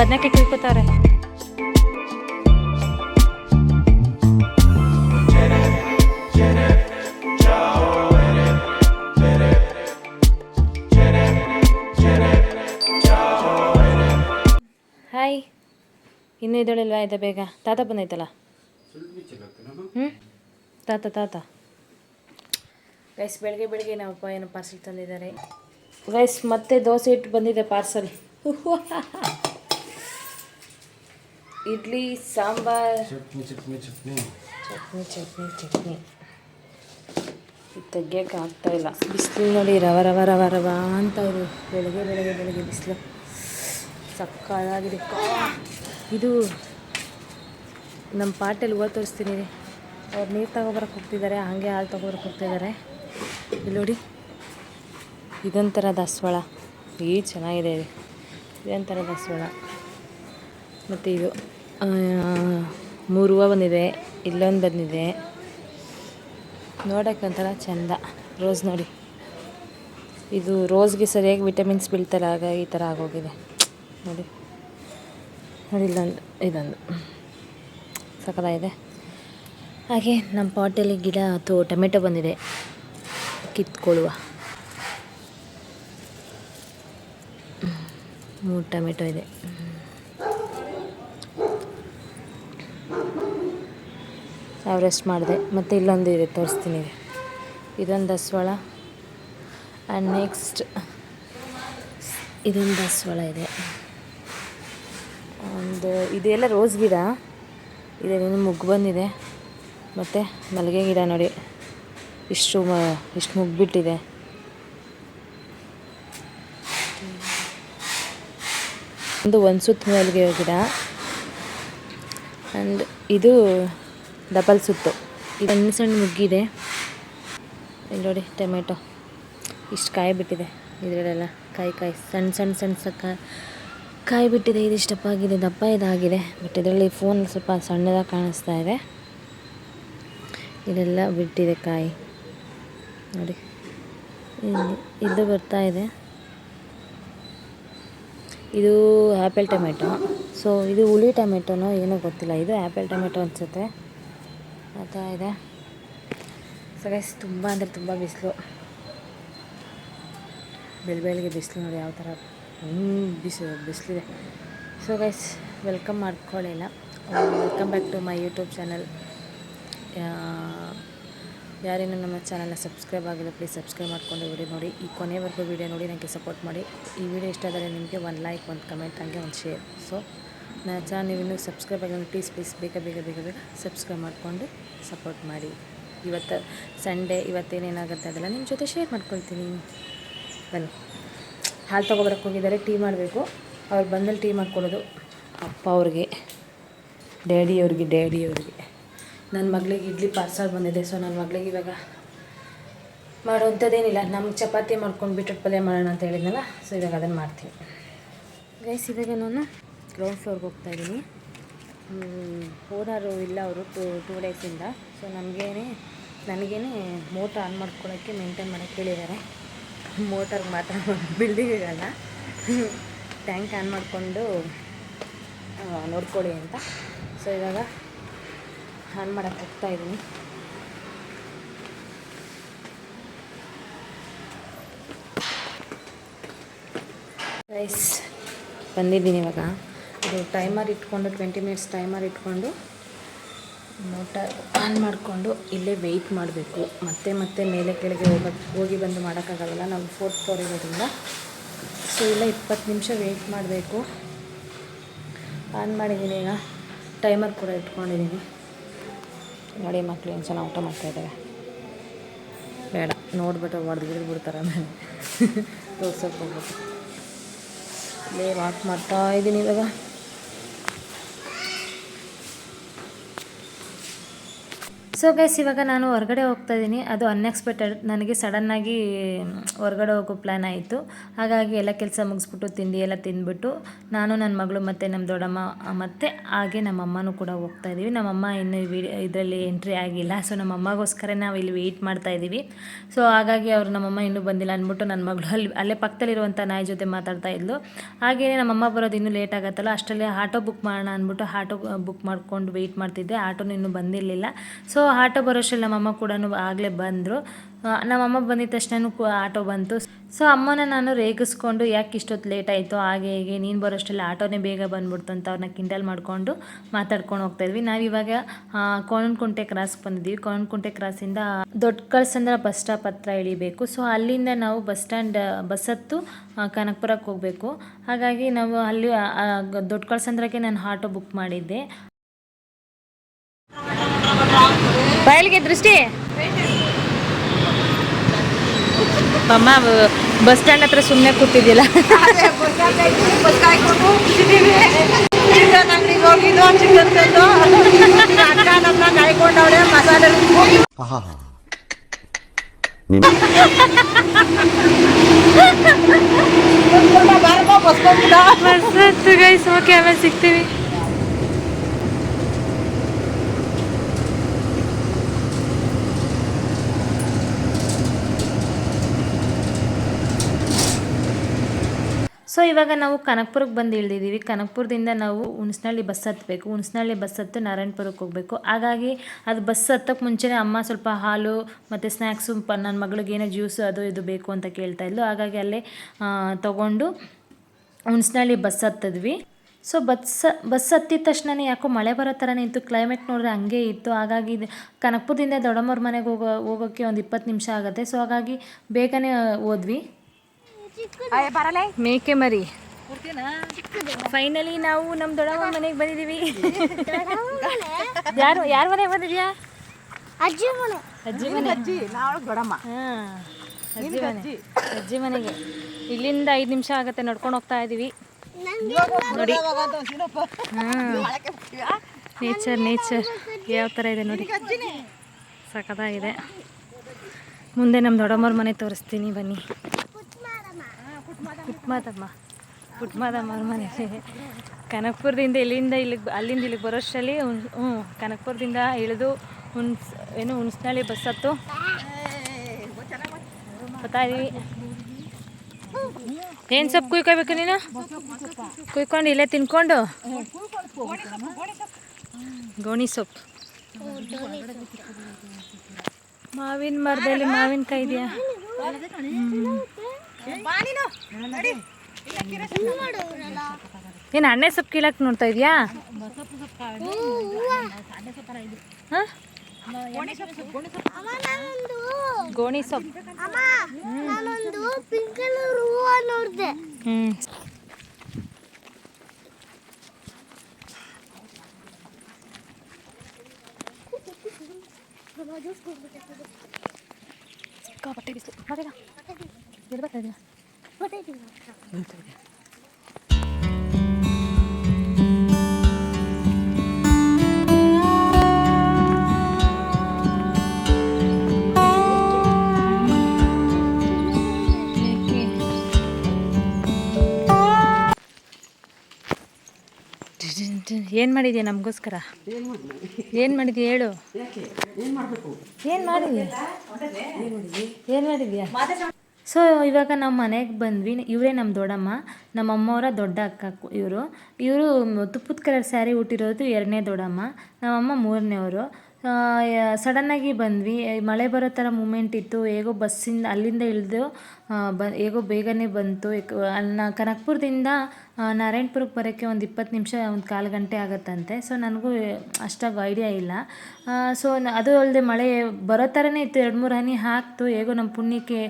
ಬದನೆಕಾಯಿ ಕಿಳ್ಕೊತಾರೆ ಹಾಯ್. ಇನ್ನೂ ಇದ್ದಳಿಲ್ವಾ? ಇದೆ ಬೇಗ. ತಾತ ಬಂದೈತಲ್ಲ? ಹ್ಞೂ ತಾತ ತಾತ. ಗೈಸ್ ಬೆಳಗ್ಗೆ ಬೆಳಗ್ಗೆ ನಮ್ಮಪ್ಪ ಏನು ಪಾರ್ಸೆಲ್ ತಂದಿದ್ದಾರೆ? ಗೈಸ್ ಮತ್ತೆ ದೋಸೆ ಇಟ್ಟು ಬಂದಿದೆ ಪಾರ್ಸಲ್ ಇಡ್ಲಿ ಸಾಂಬಾರ್. ಚಟ್ನಿ ಚಟ್ನಿ ಚಟ್ನಿ. ಚಟ್ನಿ ಚಟ್ನಿ ಚಟ್ನಿ. ತೆಗಿಯೋಕೆ ಆಗ್ತಾ ಇಲ್ಲ. ಬಿಸಿಲು ನೋಡಿ ರವ ರವ ರವ ರವ ಅಂತ ಅವರು ಬೆಳಗ್ಗೆ ಬೆಳಗ್ಗೆ ಬೆಳಗ್ಗೆ ಬಿಸಿಲು. ಸಕ್ಕತ್ತಾಗಿದೆ. ಇದು ನಮ್ಮ ಪಾಟಲ್ಲಿ ಹೂವು ತೋರಿಸ್ತೀನಿ. ರೀ ಅವ್ರು ನೀರು ತಗೊಬರಕ್ಕೆ ಹೋಗ್ತಿದ್ದಾರೆ ಹಾಗೆ ಹಾಲು ತಗೊಬರಕ್ಕೆ ಹೋಗ್ತಿದ್ದಾರೆ. ಇಲ್ಲಿ ನೋಡಿ ಇದೊಂಥರ ದಾಸವಾಳ. ಈ ಚೆನ್ನಾಗಿದೆ. ಇದು ಇದೊಂಥರ ದಾಸವಾಳ. ಮತ್ತು ಇದು ಮೂರುವ ಬಂದಿದೆ, ಇಲ್ಲೊಂದು ಬಂದಿದೆ. ನೋಡೋಕ್ಕೆ ಒಂಥರ ಚಂದ, ರೋಸ್ ನೋಡಿ. ಇದು ರೋಸ್ಗೆ ಸರಿಯಾಗಿ ವಿಟಮಿನ್ಸ್ ಬೀಳ್ತಾರೆ ಆಗ ಈ ಥರ ಆಗೋಗಿದೆ. ನೋಡಿ. ನೋಡಿ, ಇಲ್ಲೊಂದು, ಇದೊಂದು. ಸಕದಾಗಿದೆ ಹಾಗೆ ನಮ್ಮ ಪಾಟಲ್ಲಿ ಗಿಡ ಅಥವಾ ಟೊಮೆಟೊ ಬಂದಿದೆ. ಕಿತ್ಕೊಳ್ಳುವ. ಮೂರು ಟೊಮೆಟೊ ಇದೆ. ರೆಸ್ಟ್ ಮಾಡಿದೆ. ಮತ್ತು ಇಲ್ಲೊಂದು ಇದೆ, ತೋರಿಸ್ತೀನಿ. ಇದೊಂದು ದಸವಾಳ. ಆ್ಯಂಡ್ ನೆಕ್ಸ್ಟ್ ಇದೊಂದು ದಸವಾಳ ಇದೆ. ಒಂದು, ಇದೆಲ್ಲ ರೋಸ್ ಗಿಡ. ಇದೆಲ್ಲ ಮುಗ್ಗು ಬಂದಿದೆ. ಮತ್ತು ಮಲ್ಲಿಗೆ ಗಿಡ ನೋಡಿ. ಇಷ್ಟು ಮ, ಇಷ್ಟು ಮುಗ್ಬಿಟ್ಟಿದೆ. ಒಂದು ಒಂದು ಸುತ್ತ ಮಲ್ಲಿಗೆ ಗಿಡ. ಆ್ಯಂಡ್ ಇದು ಡಬಲ್ ಸುತ್ತು. ಇದು ಸಣ್ಣ ಸಣ್ಣ ಮುಗ್ಗಿದೆ. ಇಲ್ಲಿ ನೋಡಿ ಟೊಮೆಟೊ. ಇಷ್ಟು ಕಾಯಿ ಬಿಟ್ಟಿದೆ ಇದರಲ್ಲೆಲ್ಲ. ಕಾಯಿ ಕಾಯಿ ಸಣ್ಣ ಸಣ್ಣ ಸಣ್ಣ ಸಕ್ಕ ಕಾಯಿ ಬಿಟ್ಟಿದೆ ಇದಿಷ್ಟು ದಪ್ಪ ಆಗಿದೆ. ದಪ್ಪ ಇದಾಗಿದೆ. ಬಟ್ ಇದರಲ್ಲಿ ಫೋನ್ ಸ್ವಲ್ಪ ಸಣ್ಣದಾಗಿ ಕಾಣಿಸ್ತಾ ಇದೆ. ಇದೆಲ್ಲ ಬಿಟ್ಟಿದೆ ಕಾಯಿ. ನೋಡಿ. ಇದು ಬರ್ತಾ ಇದೆ. ಇದು ಆ್ಯಪಲ್ ಟೊಮೆಟೊ. ಸೊ ಇದು ಹುಳಿ ಟೊಮೆಟೊನೋ ಏನೋ ಗೊತ್ತಿಲ್ಲ. ಇದು ಆ್ಯಪಲ್ ಟೊಮೆಟೊ ಅನಿಸುತ್ತೆ. ಆ ಥರ ಇದೆ. ಸೊ ಗೈಸ್ ತುಂಬ ಅಂದರೆ ತುಂಬ ಬಿಸಿಲು. ಬೆಳ ಬೆಳಗ್ಗೆ ಬಿಸಿಲು ನೋಡಿ ಯಾವ ಥರ ಹ್ಞೂ ಬಿಸಿ, ಬಿಸಿಲಿದೆ. So guys welcome ಮಾಡ್ಕೊಳ್ಳಿಲ್ಲ. Welcome back to my YouTube channel ಯಾರೇನು ನಮ್ಮ ಚಾನಲ್ನ ಸಬ್ಸ್ಕ್ರೈಬ್ ಆಗಿಲ್ಲ ಪ್ಲೀಸ್ ಸಬ್ಸ್ಕ್ರೈಬ್ ಮಾಡ್ಕೊಂಡು ವಿಡಿಯೋ ನೋಡಿ. ಈ ಕೊನೆವರೆಗೂ ವಿಡಿಯೋ ನೋಡಿ ನನಗೆ ಸಪೋರ್ಟ್ ಮಾಡಿ. ಈ ವಿಡಿಯೋ ಇಷ್ಟ ಆದರೆ ನಿಮಗೆ ಒಂದು ಲೈಕ್ ಒಂದು ಕಮೆಂಟ್ ಹಂಗೆ ಒಂದು ಶೇರ್ ಸೊ ನನ್ನ ಚಾನಲ್ ಇನ್ನೂ ಸಬ್ಸ್ಕ್ರೈಬ್ ಆಗೋಣ ಪ್ಲೀಸ್ ಪ್ಲೀಸ್ ಬೇಗ ಬೇಗ ಬೇಗ ಬೇಗ ಸಬ್ಸ್ಕ್ರೈಬ್ ಮಾಡಿಕೊಂಡು ಸಪೋರ್ಟ್ ಮಾಡಿ. ಇವತ್ತು ಸಂಡೇ ಇವತ್ತೇನೇನಾಗುತ್ತೆ ಅದೆಲ್ಲ ನಿಮ್ಮ ಜೊತೆ ಶೇರ್ ಮಾಡ್ಕೊಳ್ತೀನಿ. ಬನ್ನಿ. ಹಾಲು ತೊಗೊಬರಕ್ಕೆ ಹೋಗಿದ್ದಾರೆ, ಟೀ ಮಾಡಬೇಕು. ಅವ್ರು ಬಂದಲ್ಲಿ ಟೀ ಮಾಡ್ಕೊಳ್ಳೋದು ಅಪ್ಪ ಅವ್ರಿಗೆ, ಡ್ಯಾಡಿ ಅವ್ರಿಗೆ ಡ್ಯಾಡಿ ಅವ್ರಿಗೆ. ನನ್ನ ಮಗಳಿಗೆ ಇಡ್ಲಿ ಪಾರ್ಸಲ್ ಬಂದಿದೆ ಸೊ ನನ್ನ ಮಗಳಿಗೆ ಇವಾಗ ಮಾಡೋಂಥದ್ದೇನಿಲ್ಲ. ನಮ್ಗೆ ಚಪಾತಿ ಮಾಡ್ಕೊಂಡು ಬಿಟ್ಟು ಪಲ್ಯ ಮಾಡೋಣ ಅಂತ ಹೇಳಿದ್ನಲ್ಲ ಸೊ ಇವಾಗ ಅದನ್ನು ಮಾಡ್ತೀನಿ. ಗೈಸ್ ಇವಾಗ ನಾನು ಗ್ರೌಂಡ್ ಫ್ಲೋರ್ಗೆ ಹೋಗ್ತಾ ಇದ್ದೀನಿ. ಓನರು ಇಲ್ಲ ಅವರು ಟೂ ಟೂ ಡೇಸಿಂದ ಸೊ ನಮಗೇನೆ, ನನಗೇನೆ ಮೋಟ್ರ್ ಆನ್ ಮಾಡ್ಕೊಳ್ಳೋಕ್ಕೆ ಮೇಂಟೈನ್ ಮಾಡೋಕ್ಕೆ ಹೇಳಿದ್ದಾರೆ. ಮೋಟರ್ಗೆ ಮಾತ್ರ ಬಿಲ್ಡಿಂಗಿಗಲ್ಲ ಟ್ಯಾಂಕ್ ಆನ್ ಮಾಡಿಕೊಂಡು ನೋಡ್ಕೊಳ್ಳಿ ಅಂತ. ಸೊ ಇವಾಗ ಆನ್ ಮಾಡೋಕ್ಕೆ ಹೋಗ್ತಾ ಇದ್ದೀನಿ. ರೈಸ್ ಬಂದಿದ್ದೀನಿ ಇವಾಗ. ಇದು ಟೈಮರ್ ಇಟ್ಕೊಂಡು ಟ್ವೆಂಟಿ ಮಿನಿಟ್ಸ್ ಟೈಮರ್ ಇಟ್ಕೊಂಡು ಮೋಟರ್ ಆನ್ ಮಾಡಿಕೊಂಡು ಇಲ್ಲೇ ವೆಯ್ಟ್ ಮಾಡಬೇಕು. ಮತ್ತೆ ಮತ್ತೆ ಮೇಲೆ ಕೆಳಗೆ ಹೋಗೋದು ಹೋಗಿ ಬಂದು ಮಾಡೋಕ್ಕಾಗಲ್ಲ. ನಾವು ಫೋರ್ತ್ ಫ್ಲೋರ್ ಇರೋದ್ರಿಂದ. ಸೊ ಇಲ್ಲ ಇಪ್ಪತ್ತು ನಿಮಿಷ ವೆಯ್ಟ್ ಮಾಡಬೇಕು. ಆನ್ ಮಾಡಿದ್ದೀನಿ ಈಗ. ಟೈಮರ್ ಕೂಡ ಇಟ್ಕೊಂಡಿದ್ದೀನಿ ನೋಡಿ ಮಕ್ಕಳು ಏನು ಸಲ ಊಟ ಮಾಡ್ತಾಯಿದ್ದಾರೆ ಬೇಡ, ನೋಡ್ಬಿಟ್ಟು ಹೊಡೆದು ಬಿಡ್ದು ಬಿಡ್ತಾರೆ ಆಮೇಲೆ ತೋರ್ಸೋಕೆ ಹೋಗ್ಬೇಕು. ಇಲ್ಲೇ ವಾಕ್ ಮಾಡ್ತಾ ಇದ್ದೀನಿ ಇವಾಗ. ಸೊ ಗೈಸ್ ಇವಾಗ ನಾನು ಹೊರಗಡೆ ಹೋಗ್ತಾ ಇದ್ದೀನಿ ಅದು ಅನ್ಎಕ್ಸ್ಪೆಕ್ಟೆಡ್ ನನಗೆ ಸಡನ್ನಾಗಿ ಹೊರಗಡೆ ಹೋಗೋ ಪ್ಲ್ಯಾನ್ ಆಯಿತು. ಹಾಗಾಗಿ ಎಲ್ಲ ಕೆಲಸ ಮುಗಿಸ್ಬಿಟ್ಟು ತಿಂಡಿ ಎಲ್ಲ ತಿಂದ್ಬಿಟ್ಟು ನಾನು ನನ್ನ ಮಗಳು ಮತ್ತು ನಮ್ಮ ದೊಡ್ಡಮ್ಮ ಮತ್ತು ಹಾಗೆ ನಮ್ಮ ಅಮ್ಮನೂ ಕೂಡ ಹೋಗ್ತಾ ಇದ್ದೀವಿ ನಮ್ಮಮ್ಮ ಇನ್ನು ವಿಡಿಯೋ ಇದರಲ್ಲಿ ಎಂಟ್ರಿ ಆಗಿಲ್ಲ. ಸೊ ನಮ್ಮ ಅಮ್ಮಗೋಸ್ಕರ ನಾವು ಇಲ್ಲಿ ವೆಯ್ಟ್ ಮಾಡ್ತಾ ಇದ್ದೀವಿ ಸೊ ಹಾಗಾಗಿ ಅವರು ನಮ್ಮಮ್ಮ ಇನ್ನೂ ಬಂದಿಲ್ಲ ಅಂದ್ಬಿಟ್ಟು ನನ್ನ ಮಗಳು ಅಲ್ಲಿ, ಅಲ್ಲೇ ಪಕ್ಕದಲ್ಲಿರುವಂಥ ನಾಯಿ ಜೊತೆ ಮಾತಾಡ್ತಾ ಇದ್ಲು. ಹಾಗೆಯೇ ನಮ್ಮಮ್ಮ ಬರೋದು ಇನ್ನೂ ಲೇಟ್ ಆಗುತ್ತಲ್ಲ. ಅಷ್ಟರಲ್ಲಿ ಆಟೋ ಬುಕ್ ಮಾಡೋಣ ಅಂದ್ಬಿಟ್ಟು ಆಟೋ ಬುಕ್ ಮಾಡ್ಕೊಂಡು ವೆಯ್ಟ್ ಮಾಡ್ತಿದ್ದೆ. ಆಟೋನು ಇನ್ನೂ ಬಂದಿರಲಿಲ್ಲ. ಸೊ ಆಟೋ ಬರೋಷ್ಟರಲ್ಲಿ ನಮ್ಮಮ್ಮ ಕೂಡ ಆಗಲೇ ಬಂದರು. ನಮ್ಮಮ್ಮ ಬಂದಿದ ತಕ್ಷಣ ಆಟೋ ಬಂತು. ಸೊ ಅಮ್ಮನ ನಾನು ರೇಗಿಸ್ಕೊಂಡು, ಯಾಕೆ ಇಷ್ಟೊತ್ತು ಲೇಟ್ ಆಯಿತು? ಹಾಗೆ, ಹೀಗೆ, ನೀನು ಬರೋಷ್ಟರಲ್ಲಿ ಆಟೋನೇ ಬೇಗ ಬಂದ್ಬಿಡ್ತು ಅಂತ ಅವ್ರನ್ನ ಕಿಂಡಲ್ ಮಾಡಿಕೊಂಡು ಮಾತಾಡ್ಕೊಂಡು ಹೋಗ್ತಾ ಇದ್ವಿ. ನಾವಿವಾಗ ಕೋಣನಕುಂಟೆ ಕ್ರಾಸ್ ಬಂದಿದ್ವಿ. ಕೋಣನಕುಂಟೆ ಕ್ರಾಸಿಂದ ದೊಡ್ಡ ಕಳ್ಸಂದ್ರ ಬಸ್ ಸ್ಟಾಪ್ ಹತ್ರ ಇಳಿಬೇಕು. ಸೊ ಅಲ್ಲಿಂದ ನಾವು ಬಸ್ ಸ್ಟ್ಯಾಂಡ್ ಬಸ್ ಹತ್ತು ಕನಕಪುರಕ್ಕೆ ಹೋಗಬೇಕು. ಹಾಗಾಗಿ ನಾವು ಅಲ್ಲಿ ದೊಡ್ಡ ಕಳ್ಸಂದ್ರಕ್ಕೆ ನಾನು ಆಟೋ ಬುಕ್ ಮಾಡಿದ್ದೆ. ಬಯಲಿಗೆ ದೃಷ್ಟಿ? ಅಮ್ಮ ಬಸ್ ಸ್ಟ್ಯಾಂಡ್ ಹತ್ರ ಸುಮ್ಮನೆ ಕೂತಿದ್ದಿಲ್ಲ ಸಿಗ್ತೀವಿ ಬಸ್ ಸ್ಟ್ಯಾಂಡ್ ಬಸ್ ಕಾಯ್ಕೊಂಡು ಕೂತಿದ್ದೀವಿ ಚಿಕನ್ ಅಂಗಡಿಗೆ ಹೋಗಿದ್ದು ಚಿಕನ್ ತಂದು ಅಕ್ಕ ನಮ್ಮನ್ನ ಕಾಯ್ಕೊಂಡವ್ರೆ ಮಸಾಲೆ ರುಬ್ಕೊಂಡು ಆಹಾಹಾ. ನೀನು ಬಂದ್ಕೊಂಡ ಬಾರಮ್ಮ ಬಸ್ಕೊಂಡ್ಬಿಡ ಬಸ್ ಹತ್ತು ಗೈಸ್ ಓಕೆ ಆಮೇಲೆ ಸಿಗ್ತೀವಿ ಸೊ ಇವಾಗ ನಾವು ಕನಕ್ಪುರಕ್ಕೆ ಬಂದು ಇಳಿದಿದ್ದೀವಿ. ಕನಕ್ಪುರದಿಂದ ನಾವು ಹುಣಸನಹಳ್ಳಿ ಬಸ್ ಹತ್ತಬೇಕು ಹುಣಸನಹಳ್ಳಿ ಬಸ್ ಹತ್ತು ನಾರಾಯಣಪುರಕ್ಕೆ ಹೋಗಬೇಕು. ಹಾಗಾಗಿ ಅದು ಬಸ್ ಹತ್ತಕ್ಕೆ ಮುಂಚೆನೇ ಅಮ್ಮ ಸ್ವಲ್ಪ ಹಾಲು ಮತ್ತು ಸ್ನ್ಯಾಕ್ಸು ಪ ನನ್ನ ಮಗಳಿಗೆ ಏನೋ ಜ್ಯೂಸು ಅದು ಇದು ಬೇಕು ಅಂತ ಕೇಳ್ತಾ ಇದ್ಲು. ಹಾಗಾಗಿ ಅಲ್ಲೇ ತಗೊಂಡು ಹುಣಸನಹಳ್ಳಿ ಬಸ್ ಹತ್ತಿದ್ವಿ. ಸೊ ಬಸ್ ಬಸ್ ಹತ್ತಿದ ತಕ್ಷಣನೇ ಯಾಕೋ ಮಳೆ ಬರೋ ಥರನೇ ಇತ್ತು. ಕ್ಲೈಮೇಟ್ ನೋಡಿದ್ರೆ ಹಂಗೆ ಇತ್ತು. ಹಾಗಾಗಿ ಕನಕ್ಪುರದಿಂದ ದೊಡ್ಡಮ್ಮವ್ರ ಮನೆಗೆ ಹೋಗೋ, ಹೋಗೋಕ್ಕೆ ಒಂದು ಇಪ್ಪತ್ತು ನಿಮಿಷ ಆಗುತ್ತೆ. ಸೊ ಹಾಗಾಗಿ ಬೇಗನೆ ಹೋದ್ವಿ. ಬರಲೇ. ಮೇಕೆ ಮರಿ. ಫೈನಲಿ ನಾವು ನಮ್ಮ ದೊಡ್ಡಮ್ಮ ಮನೆಗೆ ಬಂದಿದ್ದೀವಿ ಯಾರು ಯಾರ ಮನೆಗೆ ಬಂದಿದ್ಯಾ? ಅಜ್ಜಿ ಮನೆ. ಅಜ್ಜಿ ಮನೆ ಅಜ್ಜಿ ನಾವು ದೊಡ್ಡಮ್ಮ. ಹಾಂ. ಅಜ್ಜಿ ಮನೆ. ಅಜ್ಜಿ. ಮನೆಗೆ. ಇಲ್ಲಿಂದ ಐದು ನಿಮಿಷ ಆಗುತ್ತೆ ನಡ್ಕೊಂಡು ಹೋಗ್ತಾ ಇದ್ದೀವಿ ನೋಡಿ. ಹಾಂ. ನೇಚರ್ ನೇಚರ್ ಯಾವ ಥರ ಇದೆ ನೋಡಿ. ಸಖತ್ತಾಗಿದೆ. ಮುಂದೆ ನಮ್ಮ ದೊಡ್ಡಮ್ಮರ ಮನೆ ತೋರಿಸ್ತೀನಿ ಬನ್ನಿ. ಪುಟ್ಮಾದಮ್ಮ. ಪುಟ್ಮಾದಮ್ಮ ಅವ್ರ ಮನೆ. ಕನಕಪುರದಿಂದ ಇಲ್ಲಿಂದ ಇಲ್ಲಿಗೆ ಅಲ್ಲಿಂದ ಇಲ್ಲಿಗೆ ಬರೋಷ್ಟರಲ್ಲಿ ಹ್ಞೂ ಕನಕಪುರದಿಂದ ಇಳಿದು ಹುಣ್ಸ್, ಏನು ಹುಣಸ್ನಳ್ಳಿ ಬಸ್ ಹತ್ತು. ಬರ್ತಾ ಇದೀವಿ ಏನು ಸೊಪ್ಪು ಕುಯ್ಕೋಬೇಕು ನೀನು? ಕುಯ್ಕೊಂಡು ಇಲ್ಲೇ ತಿನ್ಕೊಂಡು? ಗೋಣಿ ಸೊಪ್ಪು. ಮಾವಿನ ಮರದಲ್ಲಿ ಮಾವಿನಕಾಯಿ ಇದೆಯಾ? ಏನು ಅಣ್ಣೆ ಸೊಪ್ಪು ಕೀಳಕ್ ನೋಡ್ತಾ ಇದೆಯಾ? ಗೋಣಿ ಸೊಪ್ಪು ಹ್ಞೂ ಸಿಕ್ಕಾಪಟ್ಟೆ ಬಿಸಿಲು ಬಾ ಬೇಗ. ಎಲ್ಲಿ ಬರ್ತಾ ಇದೀಯ? ಏನು ಮಾಡಿದ್ಯಾ ನಮಗೋಸ್ಕರ? ಏನು ಮಾಡಿದ್ಯಾ? ಹೇಳು? ಏನು ಮಾಡಿದ್ಯಾ? ಏನು ಮಾಡಿದ್ಯಾ? ಸೊ ಇವಾಗ ನಾವು ಮನೆಗೆ ಬಂದ್ವಿ. ಇವರೇ ನಮ್ಮ ದೊಡ್ಡಮ್ಮ ನಮ್ಮ ಅಮ್ಮವರ ದೊಡ್ಡ ಅಕ್ಕ ಇವರು. ಇವರು ತುಪ್ಪದ ಕಲರ್ ಸ್ಯಾರಿ ಉಟ್ಟಿರೋದು ಎರಡನೇ ದೊಡ್ಡಮ್ಮ ನಮ್ಮಮ್ಮ ಮೂರನೇವರು ಸಡನ್ನಾಗಿ ಬಂದ್ವಿ. ಮಳೆ ಬರೋ ಥರ ಮೂಮೆಂಟ್ ಇತ್ತು. ಹೇಗೋ ಬಸ್ಸಿಂದ ಅಲ್ಲಿಂದ ಇಳಿದು ಬ, ಹೇಗೋ ಬೇಗನೆ ಬಂತು. ನಾ ಕನಕಪುರದಿಂದ ನಾರಾಯಣಪುರಕ್ಕೆ ಬರೋಕ್ಕೆ ಒಂದು ಇಪ್ಪತ್ತು ನಿಮಿಷ, ಒಂದು ಕಾಲು ಗಂಟೆ ಆಗುತ್ತಂತೆ. ಸೊ ನನಗೂ ಅಷ್ಟಾಗಿ ಐಡಿಯಾ ಇಲ್ಲ. ಸೊ ಅದು ಅಲ್ಲದೆ ಮಳೆ ಬರೋ ಥರನೇ ಇತ್ತು. ಎರಡು ಮೂರು ಹನಿ ಹಾಕ್ತು. ಹೇಗೋ ನಮ್ಮ ಪುಣ್ಯಕ್ಕೆ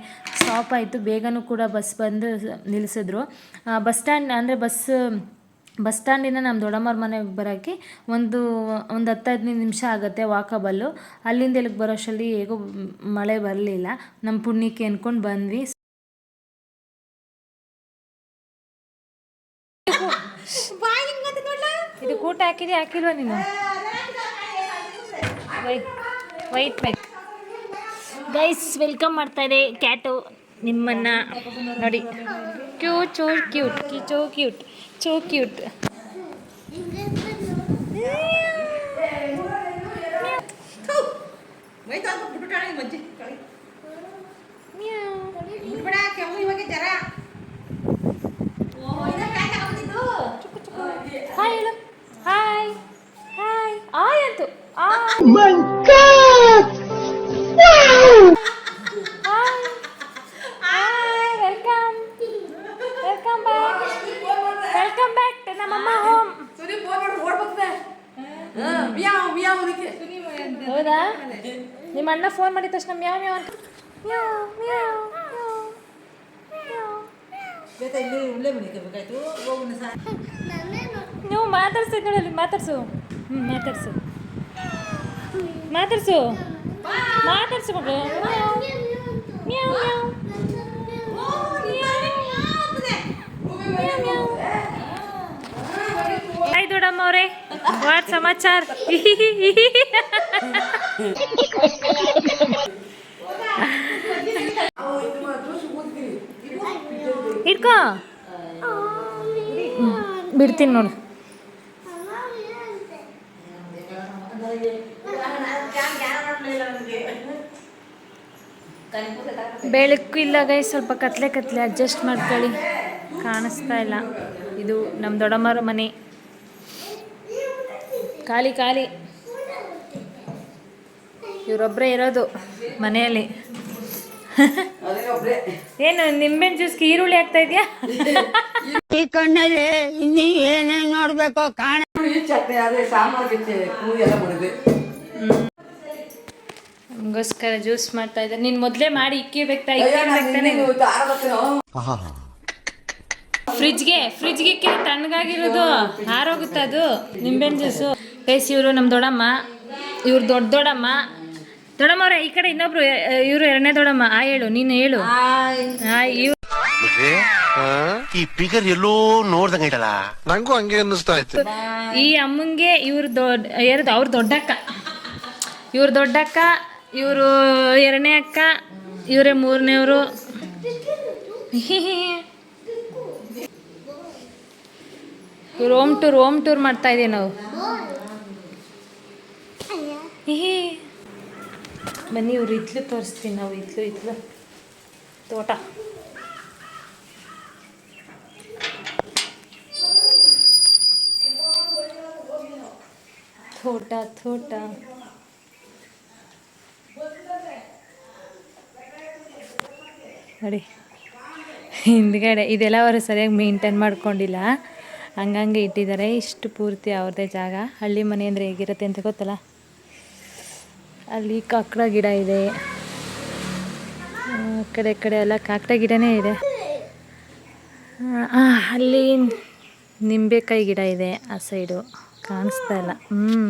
ಸ್ಟಾಪ್ ಆಯಿತು. ಬೇಗನೂ ಕೂಡ ಬಸ್ ಬಂದು ನಿಲ್ಲಿಸಿದ್ರು ಬಸ್ ಸ್ಟ್ಯಾಂಡ್ ಅಂದರೆ ಬಸ್ ಬಸ್ ಸ್ಟ್ಯಾಂಡಿಂದ ನಮ್ಮ ದೊಡ್ಡಮ್ಮರ ಮನೆಗೆ ಬರೋಕ್ಕೆ ಒಂದು ಒಂದು ಹತ್ತು ಹದಿನೈದು ನಿಮಿಷ ಆಗುತ್ತೆ ವಾಕಬಲ್ಲು. ಅಲ್ಲಿಂದ ಇಲ್ಲಿಗೆ ಬರೋಷ್ಟರಲ್ಲಿ ಹೇಗೋ ಮಳೆ ಬರಲಿಲ್ಲ. ನಮ್ಮ ಪುಣ್ಯಕ್ಕೆ ಅಂದ್ಕೊಂಡು ಬಂದ್ವಿ. ಇದು ಊಟ ಹಾಕಿದ್ಯಾ? ಹಾಕಿಲ್ವಾ ನೀನು? Wait wait Mac guys welcome ಮಾಡ್ತಾ ಇದೆ. ಕ್ಯಾಟು ನಿಮ್ಮನ್ನ ನೋಡಿ. ಕ್ಯೂ ಚೋ ಕ್ಯೂಟ್ ಕಿ so cute so cute hi hi ಬಿಟ್ಬಿಟ್ಟಾಳೆ ಈ ಮಜ್ಜಿ welcome back welcome back to ನಮ್ಮಮ್ಮ ಹೋಮ್ ಸುನಿ ಫೋನ್ ಮಾಡಿ ಓಡ್ ಮ್ಯಾವ್ ಮಿಯಾವ್ ಮಿಯಾವ್ ಅದಕ್ಕೆ. ಹೌದಾ? ನಿಮ್ಮ ಅಣ್ಣ ಫೋನ್ ಮಾಡಿದ ತಕ್ಷಣ ಮ್ಯಾವ್ ಮ್ಯಾವ್ ಅಂತ. ಮ್ಯಾವ್ ಮ್ಯಾವ್ ನೀವು ಮಾತಾಡ್ಸಿ ನೋಡಲ್ಲಿ ಮಾತಾಡ್ಸು. ಹ್ಞೂ ಮಾತಾಡ್ಸು. ಮಾತಾಡ್ಸು. ಮಾತಾಡ್ಸು ಮಗ ಮ್ಯಾವ್ ಮ್ಯಾವ್ ಹಾಯ್ ದೊಡ್ಡಮ್ಮ ಅವರೇ ವಾಟ್ ಸಮಾಚಾರ ಇಟ್ಕೋ ಬಿಡ್ತೀನಿ ನೋಡಿ. ಬೆಳಕು ಇಲ್ಲ ಗೈ ಸ್ವಲ್ಪ ಕತ್ಲೆ ಕತ್ಲೆ ಅಡ್ಜಸ್ಟ್ ಮಾಡ್ಕೊಳ್ಳಿ. ಕಾಣಿಸ್ತಾ ಇಲ್ಲ. ಇದು ನಮ್ಮ ದೊಡ್ಡಮ್ಮರ ಮನೆ. ಖಾಲಿ ಖಾಲಿ. ಇವರೊಬ್ಬರೇ ಇರೋದು ಮನೆಯಲ್ಲಿ. ಏನು ನಿಂಬೆನ್ ಜ್ಯೂಸ್ಗೆ ಈರುಳ್ಳಿ ಆಗ್ತಾ ಇದೆಯಾ? ಈ ಕಣ್ಣಲ್ಲಿ ಇನ್ನಿ ಏನೇನ್ ನೋಡ್ಬೇಕು ಕಾಣ ನಮಗೋಸ್ಕರ ಜ್ಯೂಸ್ ಮಾಡ್ತಾ ಇದ್ದಾರೆ. ನೀನ್ ಮೊದಲೇ ಮಾಡಿ ಇಕ್ಕಿ ಇಕ್ಕಿರ್ಬೇಕಾನೆ ಫ್ರಿಜ್ಗೆ ಫ್ರಿಜ್ಗೆ ಕೇಳಿ ತಣ್ಣಗಾಗಿರೋದು ಹಾರೋಗುತ್ತೆ ಅದು. ನಿಂಬೆಹಣ್ಣು ಜ್ಯೂಸು. ಏಸ್ ಇವರು ನಮ್ಮ ದೊಡ್ಡಮ್ಮ. ಇವ್ರು ದೊಡ್ಡ ದೊಡ್ಡಮ್ಮ. ದೊಡ್ಡಮ್ಮವ್ರೆ ಈ ಕಡೆ ಇನ್ನೊಬ್ರು ಇವರು ಎರಡನೇ ದೊಡ್ಡಮ್ಮ. ಆ ಹೇಳು ನೀನು ಹೇಳು. ಈ ಫಿಗರ್ ಎಲ್ಲೋ ನೋಡ್ದಂಗೈತಲ್ಲ ನಂಗೂ ಹಂಗೆ ಅನ್ನಿಸ್ತಾ ಇತ್ತು. ಈ ಅಮ್ಮಂಗೆ ಇವ್ರ ದೊಡ್ಡ ಎರಡು ಅವ್ರ ದೊಡ್ಡಕ್ಕ ಇವ್ರ ದೊಡ್ಡಕ್ಕ ಇವರು ಎರಡನೇ ಅಕ್ಕ ಇವರೇ ಮೂರನೇವರು ಹೋಮ್ ಟೂರ್ ರೋಮ್ ಟೂರ್ ಮಾಡ್ತಾ ಇದೀವಿ ನಾವು. ಬನ್ನಿ ಇವ್ರು ಇತ್ಲು ತೋರಿಸ್ತೀವಿ ನಾವು ಇತ್ಲು ಇತ್ಲು ತೋಟ. ತೋಟ ತೋಟ. ನೋಡಿ, ಹಿಂದ್ಗಡೆ, ಇದೆಲ್ಲ ಅವರು ಸರಿಯಾಗಿ ಮೇಂಟೈನ್ ಮಾಡ್ಕೊಂಡಿಲ್ಲ. ಹಂಗಂಗೆ ಇಟ್ಟಿದ್ದಾರೆ. ಇಷ್ಟು ಪೂರ್ತಿ ಅವ್ರದ್ದೇ ಜಾಗ. ಹಳ್ಳಿ ಮನೆ ಅಂದರೆ ಹೇಗಿರುತ್ತೆ ಅಂತ ಗೊತ್ತಲ್ಲ? ಅಲ್ಲಿ ಕಾಕಡ ಗಿಡ ಇದೆ. ಕಡೆ ಕಡೆ ಎಲ್ಲ ಕಾಕಡ ಗಿಡನೇ ಇದೆ. ಅಲ್ಲಿ ನಿಂಬೆಕಾಯಿ ಗಿಡ ಇದೆ ಆ ಸೈಡು. ಕಾಣಿಸ್ತಾ ಇಲ್ಲ. ಹ್ಞೂ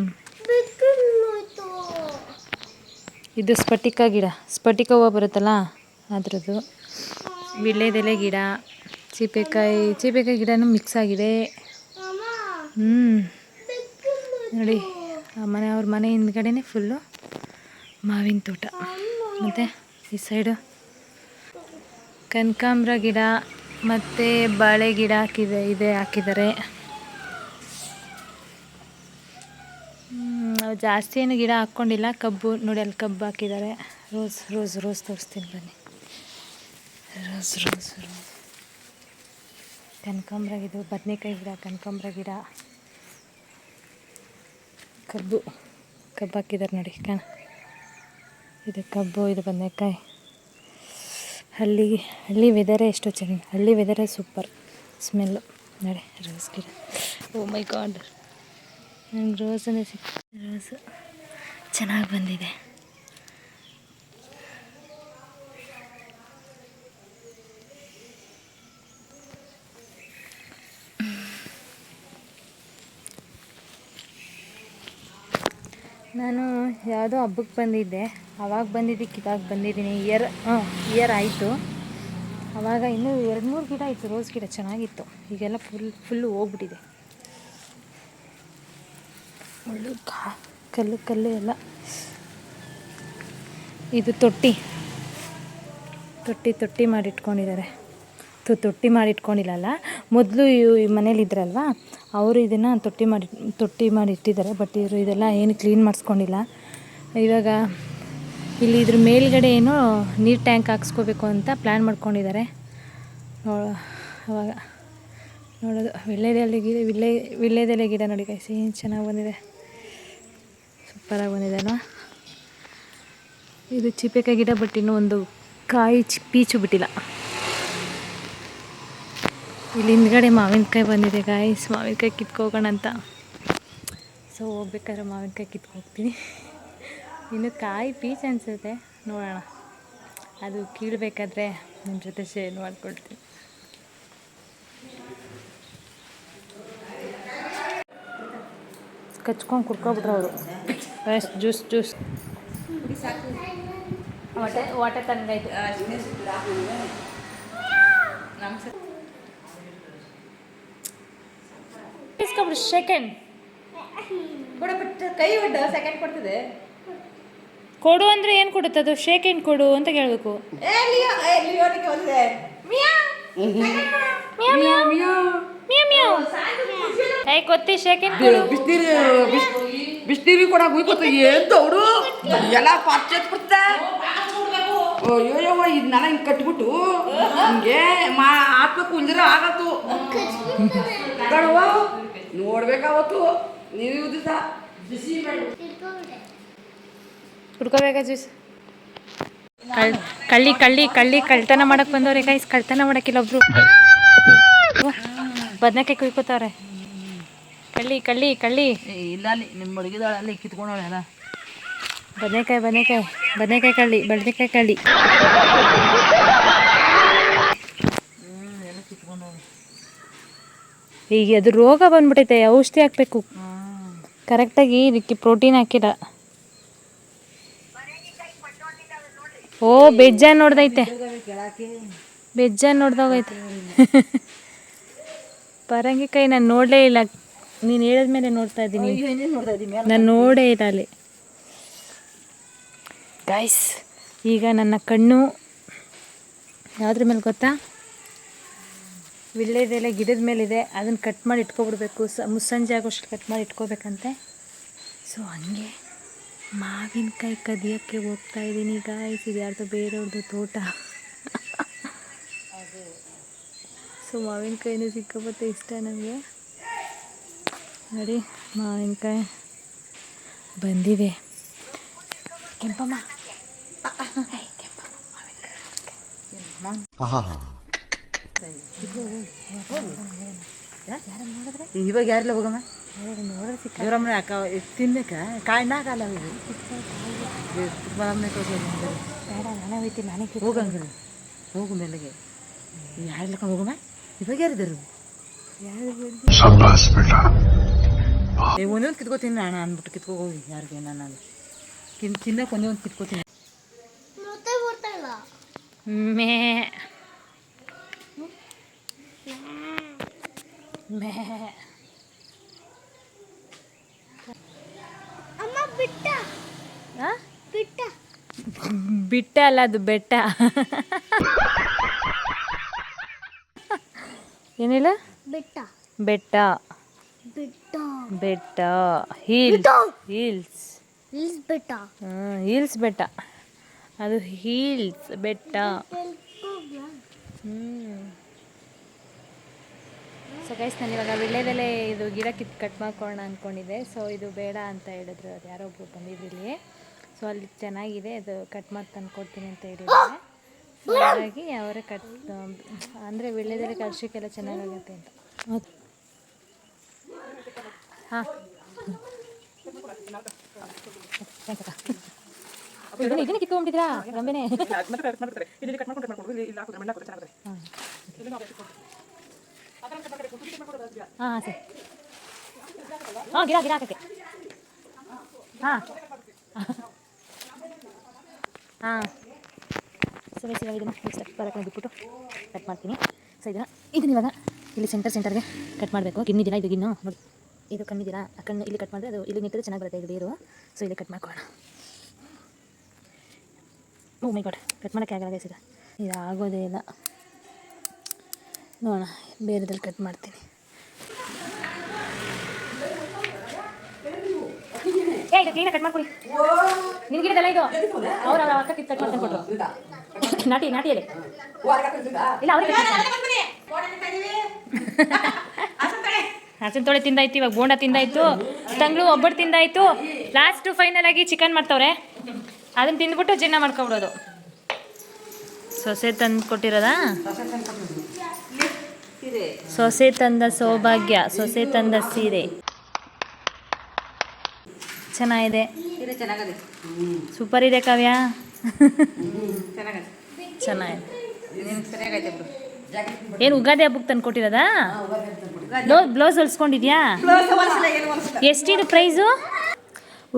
ಇದು ಸ್ಫಟಿಕ ಗಿಡ. ಸ್ಫಟಿಕ ಹೂವು ಬರುತ್ತಲ್ಲ, ಅದ್ರದ್ದು. ವಿಳ್ಳೆದೆಲೆ ಗಿಡ. ಸೀಬೆಕಾಯಿ ಸೀಬೆಕಾಯಿ ಗಿಡನೂ ಮಿಕ್ಸ್ ಆಗಿದೆ. ಹ್ಞೂ ನೋಡಿ ಮನೆ, ಅವ್ರ ಮನೆ ಹಿಂದ್ಗಡೆನೇ ಫುಲ್ಲು ಮಾವಿನ ತೋಟ. ಮತ್ತು ಈ ಸೈಡು ಕನಕಾಂಬ್ರ ಗಿಡ ಮತ್ತು ಬಾಳೆ ಗಿಡ ಹಾಕಿದೆ, ಇದೆ ಹಾಕಿದ್ದಾರೆ. ಜಾಸ್ತಿ ಏನು ಗಿಡ ಹಾಕ್ಕೊಂಡಿಲ್ಲ ಕಬ್ಬು, ನೋಡಿ ಅಲ್ಲಿ ಕಬ್ಬು ಹಾಕಿದ್ದಾರೆ. ರೋಸ್ ರೋಸ್ ರೋಸ್ ತೋರಿಸ್ತೀನಿ ಬನ್ನಿ. Rose rose rose. ಕನಕಾಂಬ್ರ ಇದು ಬದನೆಕಾಯಿ ಗಿಡ, ಕನಕಾಂಬ್ರ ಗಿಡ. ಕಬ್ಬು ಕಬ್ಬು ಹಾಕಿದ್ದಾರೆ ನೋಡಿ ಕಣ. ಇದು ಕಬ್ಬು, ಇದು ಬದನೆಕಾಯಿ. ಹಳ್ಳಿ ಹಳ್ಳಿ ವೆದರೇ ಎಷ್ಟು ಚೆನ್ನಾಗಿ ಹಳ್ಳಿ ವೆದರೇ ಸೂಪರ್ ಸ್ಮೆಲ್ಲು ನೋಡಿ ರೋಸ್ ಗಿಡ. ಓ ಮೈ ಗಾಡ್ ನಂಗೆ ರೋಸ್ ಅಂದರೆ ಸಿಕ್ ರೋಸು ಚೆನ್ನಾಗಿ ಬಂದಿದೆ. ನಾನು ಯಾವುದೋ ಹಬ್ಬಕ್ಕೆ ಬಂದಿದ್ದೆ. ಅವಾಗ ಬಂದಿದ್ದಕ್ಕೆ ಇವಾಗ ಬಂದಿದ್ದೀನಿ. ಇಯರ್ ಹಾಂ ಇಯರ್ ಆಯಿತು. ಅವಾಗ ಇನ್ನೂ ಎರಡು ಮೂರು ಗಿಡ ಇತ್ತು. ರೋಸ್ ಗಿಡ ಚೆನ್ನಾಗಿತ್ತು. ಈಗೆಲ್ಲ ಫುಲ್ ಫುಲ್ಲು ಹೋಗ್ಬಿಟ್ಟಿದೆ. ಒಳ್ಳೆ ಕಾ, ಕಲ್ಲು ಕಲ್ಲು ಎಲ್ಲ. ಇದು ತೊಟ್ಟಿ. ತೊಟ್ಟಿ ತೊಟ್ಟಿ ಮಾಡಿಟ್ಕೊಂಡಿದ್ದಾರೆ. ತು ತೊಟ್ಟಿ ಮಾಡಿಟ್ಕೊಂಡಿಲ್ಲಲ್ಲ? ಮೊದಲು ಈ ಮನೇಲಿ ಇದ್ರಲ್ವಾ? ಅವರು ಇದನ್ನು ತೊಟ್ಟಿ ಮಾಡಿ ತೊಟ್ಟಿ ಮಾಡಿ ಇಟ್ಟಿದ್ದಾರೆ ಬಟ್ ಇವರು ಇದೆಲ್ಲ ಏನು ಕ್ಲೀನ್ ಮಾಡಿಸ್ಕೊಂಡಿಲ್ಲ. ಇವಾಗ ಇಲ್ಲಿ ಇದ್ರ ಮೇಲ್ಗಡೆ ಏನು ನೀರು ಟ್ಯಾಂಕ್ ಹಾಕ್ಸ್ಕೋಬೇಕು ಅಂತ ಪ್ಲ್ಯಾನ್ ಮಾಡ್ಕೊಂಡಿದ್ದಾರೆ. ನೋ ಅವಾಗ ನೋಡೋದು. ವಿಳ್ಳೆದೆಲೆ ಗಿಡ ವಿಳ್ಳೆ ವಿಳ್ಳೆದೆಲೆ ಗಿಡ ನೋಡಿ ಕೈಸಿ ಏನು ಚೆನ್ನಾಗಿ ಬಂದಿದೆ. ಸೂಪರಾಗಿ ಬಂದಿದೆ ಅಲ್ವಾ? ಇದು ಚಿಪ್ಪೆಕಾಯಿ ಗಿಡ, ಬಟ್ ಇನ್ನೂ ಒಂದು ಕಾಯಿ ಚಿ ಪೀಚು ಬಿಟ್ಟಿಲ್ಲ. ಇಲ್ಲಿ ಹಿಂದ್ಗಡೆ ಮಾವಿನಕಾಯಿ ಬಂದಿದೆ ಗಾಯ್ಸ್ ಮಾವಿನಕಾಯಿ ಕಿತ್ಕೋಗೋಣ ಅಂತ. ಸೊ ಹೋಗ್ಬೇಕಾದ್ರೆ ಮಾವಿನಕಾಯಿ ಕಿತ್ಕೋಗ್ತೀನಿ. ಇನ್ನು ಕಾಯಿ ಪೀಚ್ ಅನಿಸುತ್ತೆ. ನೋಡೋಣ. ಅದು ಕೀಳಬೇಕಾದ್ರೆ ನಿಮ್ಮ ಜೊತೆ ಶೇರ್ ಮಾಡ್ಕೊಳ್ತೀನಿ. ಕಚ್ಕೊಂಡು ಕುಡ್ಕೊಬಿಟ್ರು ಅವರು. ಫಸ್ಟ್ ಜ್ಯೂಸ್ ಜ್ಯೂಸ್ ಹೊಟ್ಟೆ ಹೊಟ್ಟೆ ತನಗಾಯ್ತು ಇಸ್ಕೊಬಿಡು ಸೆಕೆಂಡ್ ಕೈ ಒಡ್ಡ ಸೆಕೆಂಡ್ ಕೊಡ್ತಿದೆ. ಕೊಡು ಅಂದ್ರೆ ಏನು ಕೊಡುತ್ತೆ ಅದು? ಶೇಕೆಂಡ್ ಕೊಡು ಅಂತ ಕೇಳಬೇಕು. ಏ ಲಿಯೋ ಏ ಕೊತ್ತಿ ಕೊಡು. ಬಿಸ್ನೀರು ಬಿಸ್ನೀರು ಕೂಡ ಗುಯ್ಕೋತ ಏನು ಎಲ್ಲ ಪಾಚ್ ಅಯ್ಯೋ ಇದು ನಾನು ಹಿಂಗೆ ಕಟ್ಬಿಟ್ಟು ಹಿಂಗೆ ಮಾ ಹಾಕ್ಬೇಕು ಇಲ್ದಿರ ಆಗತ್ತು. ಕಣವ್ವ. ನೋಡ್ಬೇಕಾವತ್ತು ನೀವು ದಿವಸ ಬಿಸಿ ಬೇಡ ಕುಡ್ಕೋಬೇಕಾ ಜ್ಯೂಸ್? ಕಳ್ ಕಳ್ಳಿ ಕಳ್ಳಿ ಕಳ್ಳಿ ಕಳ್ತನ ಮಾಡಕ್ ಬಂದವ್ರೆ ಗೈಸ್ ಕಳ್ತನ ಮಾಡಕ್ಕಿಲ್ಲ ಒಬ್ರು ಬದನೆಕಾಯಿ ಕುಯ್ಕೋತಾವ್ರೆ. ಕಳ್ಳಿ ಕಳ್ಳಿ ಕಳ್ಳಿ. ಇಲ್ಲ ಅಲ್ಲಿ ನಿಮ್ಮ ಮಡಗಿದಾಳ ಅಲ್ಲಿ ಕಿತ್ಕೊಂಡವಳೆ ಅಲ್ಲ. ಬದನೆಕಾಯಿ ಬದನೆಕಾಯಿ ಬದನೆಕಾಯಿ ಕಳ್ಳಿ ಬದನೆಕಾಯಿ ಕಳ್ಳಿ. ಈಗ ಅದು ರೋಗ ಬಂದ್ಬಿಟ್ಟೈತೆ ಔಷಧಿ ಹಾಕ್ಬೇಕು. ಕರೆಕ್ಟಾಗಿ ಇದಕ್ಕೆ ಪ್ರೋಟೀನ್ ಹಾಕಿಲ್ಲ ಓ ಬೆಜ್ಜ ನೋಡ್ದೈತೆ. ಬೆಜ್ಜ ನೋಡ್ದೋಗೈತೆ. ಪರಂಗಿಕಾಯಿ ನಾನು ನೋಡಲೇ ಇಲ್ಲ. ನೀನು ಹೇಳಿದ್ಮೇಲೆ ನೋಡ್ತಾ ಇದ್ದೀನಿ. ನಾನು ನೋಡೇ ಇಲ್ಲ ಅಲ್ಲಿ. ಗೈಸ್ ಈಗ ನನ್ನ ಕಣ್ಣು ಯಾವುದ್ರ ಮೇಲೆ ಗೊತ್ತಾ? ವಿಳ್ಳೆದೆಲೆ ಗಿಡದ ಮೇಲಿದೆ ಅದನ್ನು ಕಟ್ ಮಾಡಿ ಇಟ್ಕೊಬಿಡ್ಬೇಕು. ಸ, ಮುಸ್ಸಂಜೆ ಆಗೋಷ್ಟು ಕಟ್ ಮಾಡಿ ಇಟ್ಕೋಬೇಕಂತೆ. ಸೊ ಹಂಗೆ ಮಾವಿನಕಾಯಿ ಕದಿಯೋಕ್ಕೆ ಹೋಗ್ತಾ ಇದ್ದೀನಿ ಗಾಯ್ಸ್ ಇದು ಯಾರ್ದು ಬೇರೆಯವ್ರದ್ದು ತೋಟ. ಸೊ ಮಾವಿನಕಾಯಿನೂ ಸಿಕ್ಕಾಪಟ್ಟೆ ಇಷ್ಟ ನನಗೆ. ನೋಡಿ, ಮಾವಿನಕಾಯಿ ಬಂದಿದೆ. ಕೆಂಪಮ್ಮ. ಇವಾಗ ಯಾರಿಲ್ಲ ಹೋಗಮ್ಮ? ಇವರಮ್ಮನ ಅಕ್ಕ ತಿನ್ನಕ ಕಾಯ್ನಾಗ ನಾನೇ ಕಿತ್ತು ಹೋಗಂಗಿಲ್ಲ ಹೋಗು. ಮೇಲೆಗೆ. ಯಾರಿಲ್ಲ ಹೋಗಮ್ಮ? ಇವಾಗ ಯಾರಿದ್ದಾರೆ ಒಂದೊಂದು ಕಿತ್ಕೋತೀನಿ ನಾನು ಅಂದ್ಬಿಟ್ಟು ಕಿತ್ಕೋ ಹೋಗಿ. ಯಾರಿಗೆ ನಾನು ಅಲ್ಲಿ ತಿನ್ ತಿನ್ನಕ್ಕೆ ಒಂದೇ ಒಂದು ಕಿತ್ಕೋತೀನಿ ಮೇ ಮೇ. ಅಮ್ಮ ಬಿಟ್ಟ. ಆ? ಬಿಟ್ಟ. ಬಿಟ್ಟ ಅಲ್ಲ ಅದು ಬೆಟ್ಟ. ಏನಿಲ್ಲ? ಬಿಟ್ಟ. ಬೆಟ್ಟ. ಬಿಟ್ಟ. ಬೆಟ್ಟ. ಹೀಲ್ಸ್ ಹೀಲ್ಸ್ ಇಲ್ಸ್ ಬಿಟ್ಟ. ಹೀಲ್ಸ್ ಬೆಟ್ಟ. ಅದು ಹೀಲ್ಸ್ ಬೆಟ್ಟ. ಸೊ ಗೈಸ್ ನಾನು ಇವಾಗ ವಿಳ್ಳೆದೆಲೆ ಇದು ಗಿಡ ಕಿತ್ತು ಕಟ್ ಮಾಡ್ಕೊಳ್ಳೋಣ ಅಂದ್ಕೊಂಡಿದ್ದೆ ಸೊ ಇದು ಬೇಡ ಅಂತ ಹೇಳಿದ್ರು. ಅದು ಯಾರೋ ಒಬ್ರು ಬಂದಿದ್ರು ಇಲ್ಲಿ. ಸೊ ಅಲ್ಲಿ ಚೆನ್ನಾಗಿದೆ. ಅದು ಕಟ್ ಮಾಡಿ ತಂದು ಕೊಡ್ತೀನಿ ಅಂತ ಹೇಳಿದ್ದಾರೆ. ಸೊ ಹಾಗಾಗಿ ಅವರೇ ಕಟ್ ಅಂದರೆ ವಿಳ್ಳೆದೆಲೆ ಕಳ್ಸೋಕ್ಕೆಲ್ಲ ಚೆನ್ನಾಗಾಗುತ್ತೆ ಅಂತ. ಹಾಂ. ಇದನ್ನ ಕಿತ್ಕೊಂಡ್ಬಿಟ್ಟಿದ್ರಾ? ರಂಬೆನೆ? ಹಾಂ, ಸರಿ. ಹಾಂ, ಗಿಡ ಗಿಡ ಹಾಕಕ್ಕೆ. ಹಾಂ. ಹಾಂ. ಸರಿ ಸರಿ, ಇದನ್ನು ಬರಕ್ಕೆ ಬಿಟ್ಬಿಟ್ಟು ಕಟ್ ಮಾಡ್ತೀನಿ. ಸೊ ಇದನ್ನ ಇದನ್ನ ಇವಾಗ ಇಲ್ಲಿ ಸೆಂಟರ್ ಸೆಂಟರ್ಗೆ ಕಟ್ ಮಾಡಬೇಕು. ಗಿಣ್ಣಿದ್ದೀರಾ ಇದು ಗಿನ್ನು ನೋಡಿ. ಇದು ಕಣ್ಣಿದ್ದೀರಾ ಆ ಕಣ್ಣು ಇಲ್ಲಿ ಕಟ್ ಮಾಡಿದ್ರೆ ಅದು ಇಲ್ಲಿ ನಿಂತಿದ್ರೆ ಚೆನ್ನಾಗಿ ಬರುತ್ತೆ, ಇದು ಬೇರು. ಸೊ ಇಲ್ಲಿ ಕಟ್ ಮಾಡ್ಕೊಳ್ಳೋಣ. ಓ ಮೈ ಗಾಡ್ ಕಟ್ ಮಾಡೋಕ್ಕೆ ಆಗಲ್ಲ ಸರ್ ಇದು ಆಗೋದೇ ಇಲ್ಲ. ನೋಡೋಣ ಬೇರೆದಲ್ಲಿ ಕಟ್ ಮಾಡ್ತೀನಿ. ಕಟ್ ಮಾಡ್ಕೊಳ್ಳಿ ನಿನ್ಗೆ ಗಿಡದಲ್ಲ ಇದು? ನಾಟಿ ಇಲ್ಲ ತೊಳೆ ತಿಂದಾಯ್ತು, ಇವಾಗ ಬೋಂಡ ತಿಂದಾಯ್ತು, ತಂಗ್ಳು ಒಬ್ಬಟ್ಟು ತಿಂದಾಯ್ತು. ಲಾಸ್ಟ್ ಫೈನಲ್ ಆಗಿ ಚಿಕನ್ ಮಾಡ್ತವ್ರೆ. ಅದನ್ನ ತಿಂದ್ಬಿಟ್ಟು ಜೀರ್ಣ ಮಾಡ್ಕೊಬಿಡೋದು. ಸೊಸೆ ತಂದು ಕೊಟ್ಟಿರೋದಾ ಸೊಸೆ ತಂದ ಸೌಭಾಗ್ಯ ಸೊಸೆ ತಂದ ಸೀರೆ. ಚೆನ್ನಾಗಿದೆ. ಸೂಪರ್ ಇದೆ ಕಾವ್ಯ. ಚೆನ್ನಾಗದೆ. ಏನು ಉಗಾದಿ ಹಬ್ಬಕ್ಕೆ ತಂದು ಕೊಟ್ಟಿರೋದಾ? ಬ್ಲೌಸ್ ಹೊಲ್ಸ್ಕೊಂಡಿದ್ಯಾ? ಎಷ್ಟಿದು ಪ್ರೈಸು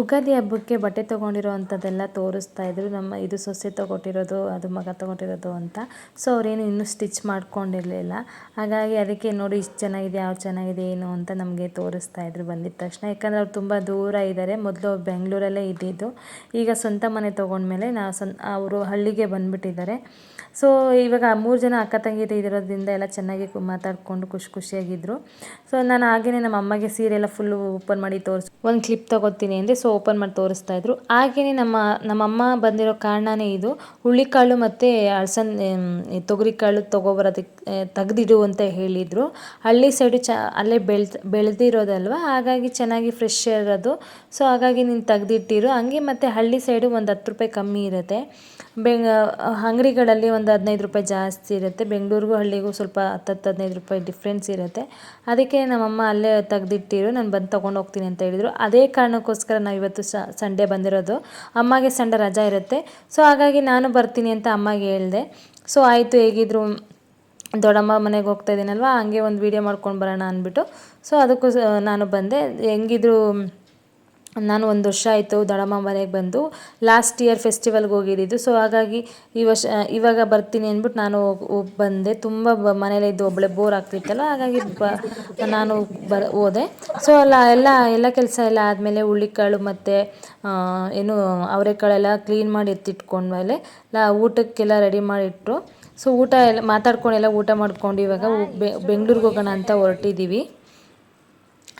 ಉಗಾದಿ ಹಬ್ಬಕ್ಕೆ ಬಟ್ಟೆ ತೊಗೊಂಡಿರೋ ಅಂಥದ್ದೆಲ್ಲ ತೋರಿಸ್ತಾ ಇದ್ರು. ನಮ್ಮ ಇದು ಸೊಸೆ ತೊಗೊಟ್ಟಿರೋದು, ಅದು ಮಗ ತೊಗೊಟ್ಟಿರೋದು ಅಂತ. ಸೊ ಅವ್ರೇನು ಇನ್ನೂ ಸ್ಟಿಚ್ ಮಾಡ್ಕೊಂಡಿರಲಿಲ್ಲ. ಹಾಗಾಗಿ ಅದಕ್ಕೆ ನೋಡಿ ಇಷ್ಟು ಚೆನ್ನಾಗಿದೆ ಯಾವ ಚೆನ್ನಾಗಿದೆ, ಏನು ಅಂತ ನಮಗೆ ತೋರಿಸ್ತಾ ಇದ್ರು ಬಂದಿದ್ದ ತಕ್ಷಣ. ಯಾಕಂದರೆ ಅವ್ರು ತುಂಬ ದೂರ ಇದ್ದಾರೆ ಮೊದಲು ಬೆಂಗಳೂರಲ್ಲೇ ಇದ್ದಿದ್ದು. ಈಗ ಸ್ವಂತ ಮನೆ ತೊಗೊಂಡ್ಮೇಲೆ ನಾವು ಸ್ವಂತ ಅವರು ಹಳ್ಳಿಗೆ ಬಂದುಬಿಟ್ಟಿದ್ದಾರೆ. ಸೊ ಇವಾಗ ಮೂರು ಜನ ಅಕ್ಕ ತಂಗಿ ಇರೋದ್ರಿಂದ ಎಲ್ಲ ಚೆನ್ನಾಗಿ ಮಾತಾಡಿಕೊಂಡು ಖುಷಿ ಖುಷಿಯಾಗಿದ್ದರು ಸೊ ನಾನು ಹಾಗೆಯೇ ನಮ್ಮ ಅಮ್ಮಗೆ ಸೀರೆ ಎಲ್ಲ ಫುಲ್ಲು ಓಪನ್ ಮಾಡಿ ತೋರಿಸಿ, ಒಂದು ಕ್ಲಿಪ್ ತೊಗೋತೀನಿ ಅಂದರೆ ಸೊ ಓಪನ್ ಮಾಡಿ ತೋರಿಸ್ತಾ ಇದ್ರು. ಹಾಗೆಯೇ ನಮ್ಮ, ನಮ್ಮಮ್ಮ ಬಂದಿರೋ ಕಾರಣನೇ ಇದು. ಹುಳ್ಳಿಕಾಳು ಮತ್ತು ಅಳಸನ್ ತೊಗರಿಕಾಳು ತೊಗೊಬರೋದಕ್ಕೆ ತೆಗೆದಿಡು ಅಂತ ಹೇಳಿದರು. ಹಳ್ಳಿ ಸೈಡು ಚ, ಅಲ್ಲೇ ಬೆಳ್ದು, ಬೆಳೆದಿರೋದಲ್ವ? ಹಾಗಾಗಿ ಚೆನ್ನಾಗಿ ಫ್ರೆಶ್ ಇರೋದು. ಸೊ ಹಾಗಾಗಿ ನೀನು ತೆಗೆದಿಟ್ಟಿರು. ಹಂಗೆ ಮತ್ತು ಹಳ್ಳಿ ಸೈಡು ಒಂದು ಹತ್ತು ರೂಪಾಯಿ ಕಮ್ಮಿ ಇರುತ್ತೆ. ಬೆಂಗ, ಅಂಗಡಿಗಳಲ್ಲಿ ಒಂದು ಹದಿನೈದು ರೂಪಾಯಿ ಜಾಸ್ತಿ ಇರುತ್ತೆ. ಬೆಂಗಳೂರಿಗೂ ಹಳ್ಳಿಗೂ ಸ್ವಲ್ಪ ಹತ್ತತ್ತು ಹದಿನೈದು ರೂಪಾಯಿ ಡಿಫ್ರೆನ್ಸ್ ಇರುತ್ತೆ. ಅದಕ್ಕೆ ನಮ್ಮಮ್ಮ ಅಲ್ಲೇ ತೆಗ್ದಿಟ್ಟಿರು. ನಾನು ಬಂದು ತೊಗೊಂಡು ಹೋಗ್ತೀನಿ ಅಂತ ಹೇಳಿದರು. ಅದೇ ಕಾರಣಕ್ಕೋಸ್ಕರ ನಾವು ಇವತ್ತು ಸಂಡೇ ಬಂದಿರೋದು. ಅಮ್ಮಗೆ ಸಂಡೇ ರಜಾ ಇರುತ್ತೆ. ಸೊ ಹಾಗಾಗಿ ನಾನು ಬರ್ತೀನಿ ಅಂತ ಅಮ್ಮಗೆ ಹೇಳಿದೆ. ಸೊ ಆಯಿತು ಹೇಗಿದ್ರು, ದೊಡ್ಡಮ್ಮ ಮನೆಗೆ ಹೋಗ್ತಾ ಇದ್ದೀನಲ್ವ ಹಂಗೆ ಒಂದು ವೀಡಿಯೋ ಮಾಡ್ಕೊಂಡು ಬರೋಣ ಅಂದ್ಬಿಟ್ಟು. ಸೊ ಅದಕ್ಕೂ ನಾನು ಬಂದೆ. ಹೆಂಗಿದ್ರು ನಾನು ಒಂದು ವರ್ಷ ಆಯಿತು ದಡಮ್ಮ ಮನೆಗೆ ಬಂದು. ಲಾಸ್ಟ್ ಇಯರ್ ಫೆಸ್ಟಿವಲ್ಗೆ ಹೋಗಿದ್ದಿದ್ದು. ಸೊ ಹಾಗಾಗಿ ಈ ವರ್ಷ ಇವಾಗ ಬರ್ತೀನಿ ಅಂದ್ಬಿಟ್ಟು ನಾನು ಬಂದೆ. ತುಂಬ ಬ, ಮನೇಲಿ ಇದ್ದು ಒಬ್ಬಳೆ ಬೋರ್ ಆಗ್ತಿತ್ತಲ್ಲ. ಹಾಗಾಗಿ ಬ, ನಾನು ಬ, ಹೋದೆ. ಸೊ ಅಲ್ಲ, ಎಲ್ಲ ಎಲ್ಲ ಕೆಲಸ ಎಲ್ಲ ಆದಮೇಲೆ ಹುಳ್ಳಿಕಾಳು ಮತ್ತು ಏನು ಅವರೆಕಾಳೆಲ್ಲ ಕ್ಲೀನ್ ಮಾಡಿ ಎತ್ತಿಟ್ಕೊಂಡ್ಮೇಲೆ ಲಾ, ಊಟಕ್ಕೆಲ್ಲ ರೆಡಿ ಮಾಡಿಟ್ಟರು ಸೊ ಊಟ ಎಲ್ಲ ಮಾತಾಡ್ಕೊಂಡೆಲ್ಲ ಊಟ ಮಾಡ್ಕೊಂಡು ಇವಾಗ ಬೆಂಗ್ಳೂರಿಗೆ ಹೋಗೋಣ ಅಂತ ಹೊರಟಿದ್ದೀವಿ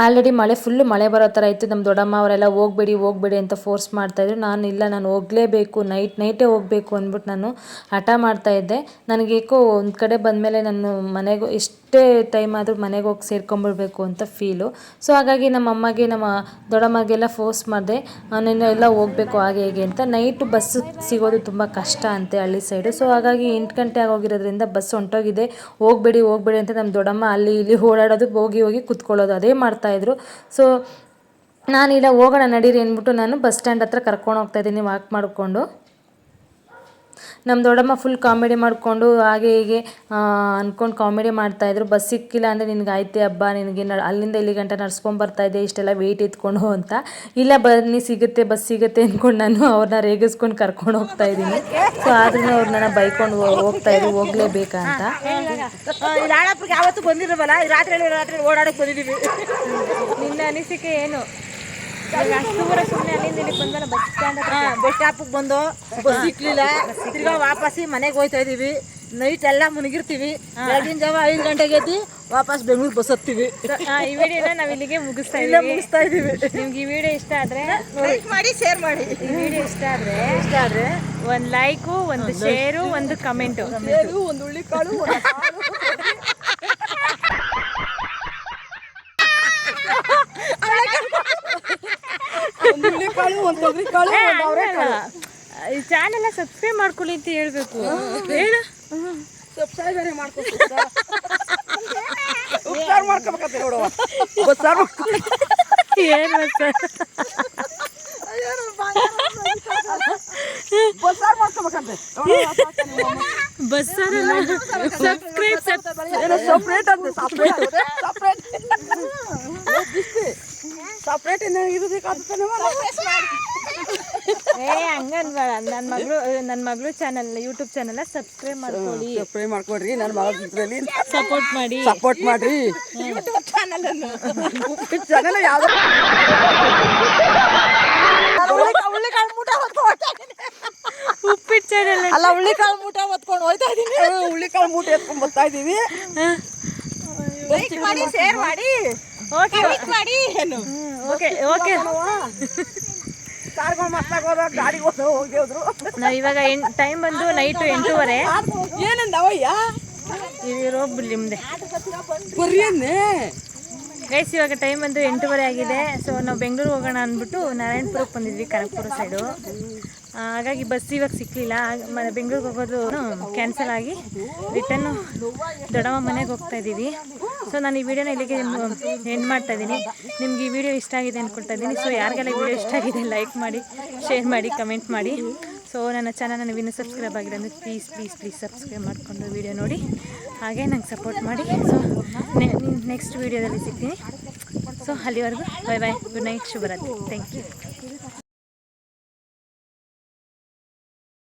ಆಲ್ರೆಡಿ ಮಳೆ ಫುಲ್ಲು ಮಳೆ ಬರೋ ಥರ ಇತ್ತು. ನಮ್ಮ ದೊಡ್ಡಮ್ಮ ಅವರೆಲ್ಲ ಹೋಗ್ಬೇಡಿ ಹೋಗ್ಬೇಡಿ ಅಂತ ಫೋರ್ಸ್ ಮಾಡ್ತಾಯಿದ್ರು ನಾನು ಇಲ್ಲ, ನಾನು ಹೋಗಲೇಬೇಕು ನೈಟ್ ನೈಟೇ ಹೋಗಬೇಕು ಅಂದ್ಬಿಟ್ಟು ನಾನು ಹಠ ಮಾಡ್ತಾಯಿದ್ದೆ ನನಗೇಕೋ ಒಂದು ಕಡೆ ಬಂದಮೇಲೆ ನಾನು ಮನೆಗೆ, ಎಷ್ಟೇ ಟೈಮ್ ಆದರೂ ಮನೆಗೆ ಹೋಗಿ ಸೇರ್ಕೊಂಬಿಡ್ಬೇಕು ಅಂತ ಫೀಲು ಸೊ ಹಾಗಾಗಿ ನಮ್ಮ ಅಮ್ಮಗೆ, ನಮ್ಮ ದೊಡ್ಡಮ್ಮಗೆಲ್ಲ ಫೋರ್ಸ್ ಮಾಡಿದೆ. ನಾನು ಎಲ್ಲ ಹೋಗಬೇಕು ಹಾಗೆ ಹೇಗೆ ಅಂತ. ನೈಟು ಬಸ್ ಸಿಗೋದು ತುಂಬ ಕಷ್ಟ ಅಂತೆ ಹಳ್ಳಿ ಸೈಡು ಸೊ ಹಾಗಾಗಿ ಎಂಟು ಗಂಟೆ ಆಗೋಗಿರೋದ್ರಿಂದ ಬಸ್ ಹೊಂಟೋಗಿದೆ. ಹೋಗಬೇಡಿ ಹೋಗಬೇಡಿ ಅಂತ ನಮ್ಮ ದೊಡ್ಡಮ್ಮ ಅಲ್ಲಿ, ಇಲ್ಲಿ ಓಡಾಡೋದು ಹೋಗಿ ಹೋಗಿ ಕುತ್ಕೊಳ್ಳೋದು. ಅದೇ ಮಾಡ್ತಾಯಿದ್ರು ಸೊ ಇಲ್ಲ ಹೋಗೋಣ ನಡೀರಿ ಅಂದ್ಬಿಟ್ಟು ನಾನು ಬಸ್ ಸ್ಟ್ಯಾಂಡ್ ಹತ್ರ ಕರ್ಕೊಂಡು ಹೋಗ್ತಾ ಇದ್ದೀನಿ ವಾಕ್ ಮಾಡಿಕೊಂಡು. ನಮ್ಮ ದೊಡ್ಡಮ್ಮ ಫುಲ್ ಕಾಮಿಡಿ ಮಾಡಿಕೊಂಡು ಹಾಗೆ ಹೀಗೆ ಅಂದ್ಕೊಂಡು ಕಾಮಿಡಿ ಮಾಡ್ತಾಯಿದ್ರು ಬಸ್ ಸಿಕ್ಕಿಲ್ಲ ಅಂದರೆ ನಿನಗೆ ಆಯ್ತೆ ಹಬ್ಬ ನಿನಗೆ ನ ಅಲ್ಲಿಂದ ಇಲ್ಲಿ ಗಂಟ ನಡ್ಸ್ಕೊಂಡು ಬರ್ತಾ ಇದ್ದೆ ಇಷ್ಟೆಲ್ಲ ವೆಯ್ಟ್ ಎತ್ಕೊಂಡು ಅಂತ. ಇಲ್ಲ ಬನ್ನಿ ಸಿಗುತ್ತೆ ಬಸ್ ಸಿಗುತ್ತೆ ಅಂದ್ಕೊಂಡು ನಾನು ಅವ್ರನ್ನ ರೇಗಿಸ್ಕೊಂಡು ಕರ್ಕೊಂಡು ಹೋಗ್ತಾ ಇದ್ದೀನಿ. ಸೊ ಆದ್ರೂ ಅವ್ರು ನನ್ನ ಬೈಕೊಂಡು ಹೋಗ್ತಾ ಇದ್ರು ಹೋಗ್ಲೇಬೇಕಂತ. ಯಾವತ್ತೂ ಬಂದಿರವಲ್ಲ ರಾತ್ರಿ ರಾತ್ರಿ ಓಡಾಡಕ್ಕೆ ಬಂದಿದ್ದೀವಿ ನಿನ್ನ ಅನಿಸಿಕೆ ಏನು? ದೂರ ಸುಮ್ಮನೆ ಅಲ್ಲಿಂದ ಇಲ್ಲಿ ಬಂದಲ್ಲ ಬಸ್ ಸ್ಟ್ಯಾಂಡ್ ಬಸ್ ಸ್ಟಾಪಿಗೆ ಬಂದು ಬಸ್ ಸಿಕ್ಲಿಲ್ಲ. ತಿರ್ಗಾ ವಾಪಸ್ಸಿ ಮನೆಗೆ ಹೋಯ್ತಾ ಇದೀವಿ ನೈಟ್ ಎಲ್ಲ ಮುನಿಗಿರ್ತೀವಿ ಬೆಳಗಿನ ಜಾವ ಐದು ಗಂಟೆಗೆ ಎದ್ದು ವಾಪಸ್ ಬೆಂಗಳೂರು ಬಸ್ ಹತ್ತೀವಿ. ಈ ವಿಡಿಯೋನ ನಾವು ಇಲ್ಲಿಗೆ ಮುಗಿಸ್ತಾ ಇಲ್ಲ ಇದ್ದೀವಿ. ಮುಗಿಸ್ತಾ ಇದೀವಿ ನಿಮ್ಗೆ ಈ ವಿಡಿಯೋ ಇಷ್ಟ ಆದ್ರೆ ಲೈಕ್ ಮಾಡಿ ಶೇರ್ ಮಾಡಿ. ಈ ವಿಡಿಯೋ ಇಷ್ಟ ಆದ್ರೆ ಇಷ್ಟ ಆದ್ರೆ ಒಂದು ಲೈಕು ಒಂದು ಶೇರು ಒಂದು ಕಮೆಂಟು ಒಂದು ಹುಳ್ಳಿಕಾಳು ಒಂದು ಹಾಲು. ಒಂದು ಅವರೆಕಾಳು ಈ ಚಾನೆಲ್ ಸಬ್ಸ್ಕ್ರೈಬ್ ಮಾಡ್ಕೊಳ್ಳಿ ಅಂತ ಹೇಳ್ಬೇಕು. ಹೇಳ. ಸಬ್ಸ್ಕ್ರೈಬ್ ಮಾಡ್ಕೋಬೇಕಂತ ನೋಡುವ ಉಪಚಾರ ಏನು ಬಸ್ಸಾರು ಮಾಡ್ಕೋಬೇಕಂತೆ. ಬಸ್ಸಾರ ಸಬ್ಸ್ಕ್ರೈಬ್ ಸಪ್ರೇಟ್ ಅಂತ ಸಪ್ರೇಟ್ ಸಪ್ರೇಟ್ ಇನ್ನು ಇರಬೇಕಾಗ್ತಾನೆ ಏ ಹಂಗನ್ಬೇಡ. ನನ್ನ ಮಗಳು ನನ್ನ ಮಗಳು ಚಾನಲ್ ಯೂಟ್ಯೂಬ್ ಚಾನಲ್ ಸಬ್ಸ್ಕ್ರೈಬ್ ಮಾಡ್ಕೊಳ್ಳಿ. ಸಬ್ಸ್ಕ್ರೈಬ್ ಮಾಡ್ಕೊಡ್ರಿ. ನನ್ನ ಮಗಳ ಚಿತ್ರದಲ್ಲಿ ಸಪೋರ್ಟ್ ಮಾಡಿ. ಸಪೋರ್ಟ್ ಮಾಡ್ರಿ. ಚಾನಲ್ ಚಾನಲ್ ಯಾವ್ದು? ಹೊತ್ಕೊಂಡು ಉಪ್ಪಿಟ್ಟು ಚಾನಲ್ ಅಲ್ಲ. ಹುಳ್ಳಿಕಾಳು ಮೂಟ ಹೊತ್ಕೊಂಡು ಹೋಯ್ತಾ ಇದೀನಿ ಹುಳ್ಳಿಕಾಳು ಮೂಟೆ ಎತ್ಕೊಂಡು ಬರ್ತಾ ಇದೀವಿ ಲೈಕ್ ಮಾಡಿ ಶೇರ್ ಮಾಡಿ. ಓಕೆ ಮಾಡಿ. ಏನು ಓಕೆ ಓಕೆ. ಕಾರ್ಗಳು ಮಸ್ತಾಗ ಹೋದ ಗಾಡಿಗೆ ಹೋದ ಹೋಗಿ ಹೋದ್ರು. ನಾವು ಇವಾಗ ಎಂಟು ಟೈಮ್ ಬಂದು ನೈಟು ಎಂಟೂವರೆ. ಏನಂದವಯ್ಯ? ಗೈಸ್ ಇವಾಗ ಟೈಮ್ ಬಂದು ಎಂಟೂವರೆ ಆಗಿದೆ. ಸೊ ನಾವು ಬೆಂಗಳೂರು ಹೋಗೋಣ ಅಂದ್ಬಿಟ್ಟು ನಾರಾಯಣಪುರಕ್ಕೆ ಬಂದಿದ್ವಿ ಕನಕಪುರ ಸೈಡು ಹಾಗಾಗಿ ಬಸ್ ಇವಾಗ ಸಿಕ್ಕಲಿಲ್ಲ ಬೆಂಗಳೂರಿಗೆ ಹೋಗೋದು ಕ್ಯಾನ್ಸಲ್ ಆಗಿ ರಿಟರ್ನು ದೊಡ್ಡಮ್ಮ ಮನೆಗೆ ಹೋಗ್ತಾ ಇದ್ದೀವಿ. ಸೊ ನಾನು ಈ ವಿಡಿಯೋನ ಇಲ್ಲಿಗೆ ಎಂಡ್ ಮಾಡ್ತಾ ಇದ್ದೀನಿ. ನಿಮ್ಗೆ ಈ ವಿಡಿಯೋ ಇಷ್ಟ ಆಗಿದೆ ಅಂದ್ಕೊಳ್ತಾ ಇದ್ದೀನಿ. ಸೊ ಯಾರಿಗೆಲ್ಲ ವಿಡಿಯೋ ಇಷ್ಟ ಆಗಿದೆ ಲೈಕ್ ಮಾಡಿ ಶೇರ್ ಮಾಡಿ ಕಮೆಂಟ್ ಮಾಡಿ. ಸೊ ನನ್ನ ಚಾನಲ್ ನೀವು ಇನ್ನೂ ಸಬ್ಸ್ಕ್ರೈಬ್ ಆಗಿಲ್ಲ ಅಂದರೆ ಪ್ಲೀಸ್ ಪ್ಲೀಸ್ ಪ್ಲೀಸ್ ಸಬ್ಸ್ಕ್ರೈಬ್ ಮಾಡಿಕೊಂಡು ವಿಡಿಯೋ ನೋಡಿ. ಹಾಗೆ ನಂಗೆ ಸಪೋರ್ಟ್ ಮಾಡಿ. ಸೊ ನೆಕ್ಸ್ಟ್ ವೀಡಿಯೋದಲ್ಲಿ ಸಿಗ್ತೀನಿ. ಸೊ ಅಲ್ಲಿವರೆಗೂ ಬೈ ಬಾಯ್ ಗುಡ್ ನೈಟ್ ಶುಭರಾತ್ರಿ. Thank you